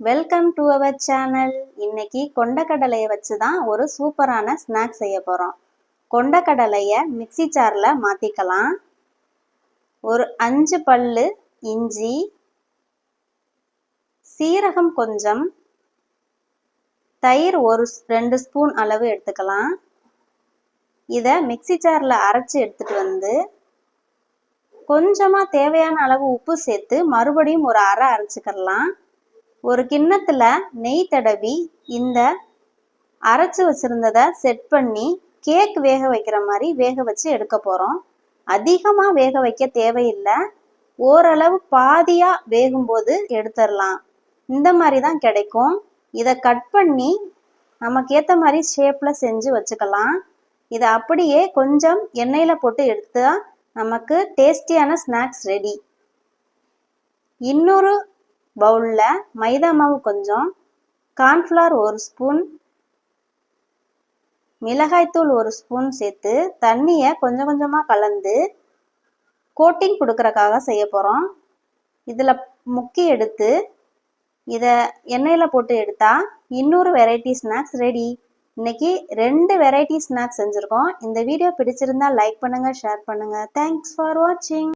Welcome to our channel இன்னைக்கு கொண்டக்கடலையை வச்சு தான் ஒரு சூப்பரான ஸ்நாக்ஸ் செய்ய போகிறோம் கொண்டக்கடலையை மிக்ஸி சாரில் மாற்றிக்கலாம் ஒரு அஞ்சு பல்லு இஞ்சி சீரகம் கொஞ்சம் தயிர் ஒரு ஸ்- ரெண்டு ஸ்பூன் அளவு எடுத்துக்கலாம். இதை மிக்ஸி சாரில் அரைச்சி எடுத்துகிட்டு வந்து கொஞ்சமாக தேவையான அளவு உப்பு சேர்த்து மறுபடியும் ஒரு அரை அரைச்சிக்கிறலாம் ஒரு கிண்ணத்தில் நெய் தடவி இந்த அரைச்சி வச்சுருந்ததை செட் பண்ணி கேக் வேக வைக்கிற மாதிரி வேக வச்சு எடுக்க போகிறோம் அதிகமாக வேக வைக்க தேவையில்லை. ஓரளவு பாதியாக வேகும்போது எடுத்துடலாம். இந்த மாதிரி தான் கிடைக்கும். இதை கட் பண்ணி நமக்கு ஏற்ற மாதிரி ஷேப்பில் செஞ்சு வச்சுக்கலாம். இதை அப்படியே கொஞ்சம் எண்ணெயில் போட்டு எடுத்தா நமக்கு டேஸ்டியான ஸ்நாக்ஸ் ரெடி இன்னொரு பவுலில் மைதா மாவு கொஞ்சம் கார்ன்ஃப்ளவர் ஒரு ஸ்பூன் மிளகாய்த்தூள் ஒரு ஸ்பூன் சேர்த்து தண்ணியை கொஞ்சம் கொஞ்சமாக கலந்து கோட்டிங் கொடுக்குறக்காக செய்ய போகிறோம் இதில் முக்கி எடுத்து இதை எண்ணெயில் போட்டு எடுத்தால் இன்னொரு வெரைட்டி ஸ்நாக்ஸ் ரெடி இன்னைக்கு ரெண்டு வெரைட்டி ஸ்நாக்ஸ் செஞ்சுருக்கோம். இந்த வீடியோ பிடிச்சிருந்தா லைக் பண்ணுங்கள் ஷேர் பண்ணுங்கள் தேங்க்ஸ் ஃபார் வாட்சிங்